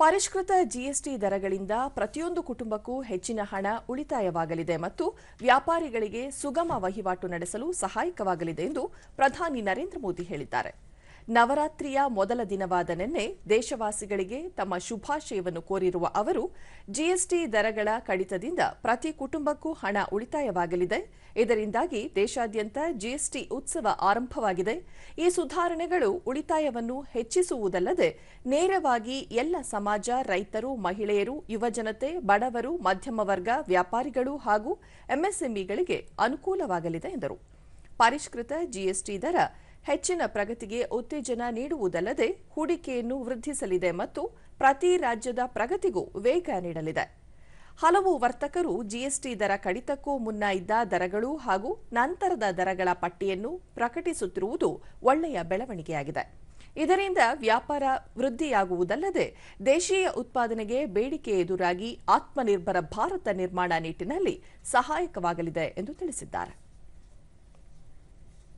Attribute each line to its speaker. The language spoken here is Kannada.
Speaker 1: ಪರಿಷ್ಕೃತ ಜಿಎಸ್ಟಿ ದರಗಳಿಂದ ಪ್ರತಿಯೊಂದು ಕುಟುಂಬಕ್ಕೂ ಹೆಚ್ಚಿನ ಹಣ ಉಳಿತಾಯವಾಗಲಿದೆ ಮತ್ತು ವ್ಯಾಪಾರಿಗಳಿಗೆ ಸುಗಮ ವಹಿವಾಟು ನಡೆಸಲು ಸಹಾಯಕವಾಗಲಿದೆ ಎಂದು ಪ್ರಧಾನಿ ನರೇಂದ್ರ ಮೋದಿ ಹೇಳಿದ್ದಾರೆ. ನವರಾತ್ರಿಯ ಮೊದಲ ದಿನವಾದ ನಿನ್ನೆ ದೇಶವಾಸಿಗಳಿಗೆ ತಮ್ಮ ಶುಭಾಶಯವನ್ನು ಕೋರಿರುವ ಅವರು ಜಿಎಸ್ಟಿ ದರಗಳ ಕಡಿತದಿಂದ ಪ್ರತಿ ಕುಟುಂಬಕ್ಕೂ ಹಣ ಉಳಿತಾಯವಾಗಲಿದೆ. ಇದರಿಂದಾಗಿ ದೇಶಾದ್ಯಂತ ಜಿಎಸ್ಟಿ ಉತ್ಸವ ಆರಂಭವಾಗಿದೆ. ಈ ಸುಧಾರಣೆಗಳು ಉಳಿತಾಯವನ್ನು ಹೆಚ್ಚಿಸುವುದಲ್ಲದೆ ನೇರವಾಗಿ ಎಲ್ಲ ಸಮಾಜ, ರೈತರು, ಮಹಿಳೆಯರು, ಯುವಜನತೆ, ಬಡವರು ಮಧ್ಯಮ ವರ್ಗ ವ್ಯಾಪಾರಿಗಳು ಹಾಗೂ ಎಂಎಸ್ಎಂಇಗಳಿಗೆ ಅನುಕೂಲವಾಗಲಿದೆ ಎಂದರು. ಪರಿಷ್ಕೃತ ಜಿಎಸ್ಟಿ ದರ ಹೆಚ್ಚಿನ ಪ್ರಗತಿಗೆ ಉತ್ತೇಜನ ನೀಡುವುದಲ್ಲದೆ ಹೂಡಿಕೆಯನ್ನು ವೃದ್ಧಿಸಲಿದೆ ಮತ್ತು ಪ್ರತಿ ರಾಜ್ಯದ ಪ್ರಗತಿಗೂ ವೇಗ ನೀಡಲಿದೆ. ಹಲವು ವರ್ತಕರು ಜಿಎಸ್ಟಿ ದರ ಕಡಿತಕ್ಕೂ ಮುನ್ನ ಇದ್ದ ದರಗಳು ಹಾಗೂ ನಂತರದ ದರಗಳ ಪಟ್ಟಿಯನ್ನು ಪ್ರಕಟಿಸುತ್ತಿರುವುದು ಒಳ್ಳೆಯ ಬೆಳವಣಿಗೆಯಾಗಿದೆ. ಇದರಿಂದ ವ್ಯಾಪಾರ ವೃದ್ಧಿಯಾಗುವುದಲ್ಲದೆ ದೇಶೀಯ ಉತ್ಪಾದನೆಗೆ ಬೇಡಿಕೆ ಎದುರಾಗಿ ಆತ್ಮನಿರ್ಭರ ಭಾರತ ನಿರ್ಮಾಣ ನಿಟ್ಟಿನಲ್ಲಿ ಸಹಾಯಕವಾಗಲಿದೆ ಎಂದು ತಿಳಿಸಿದ್ದಾರೆ.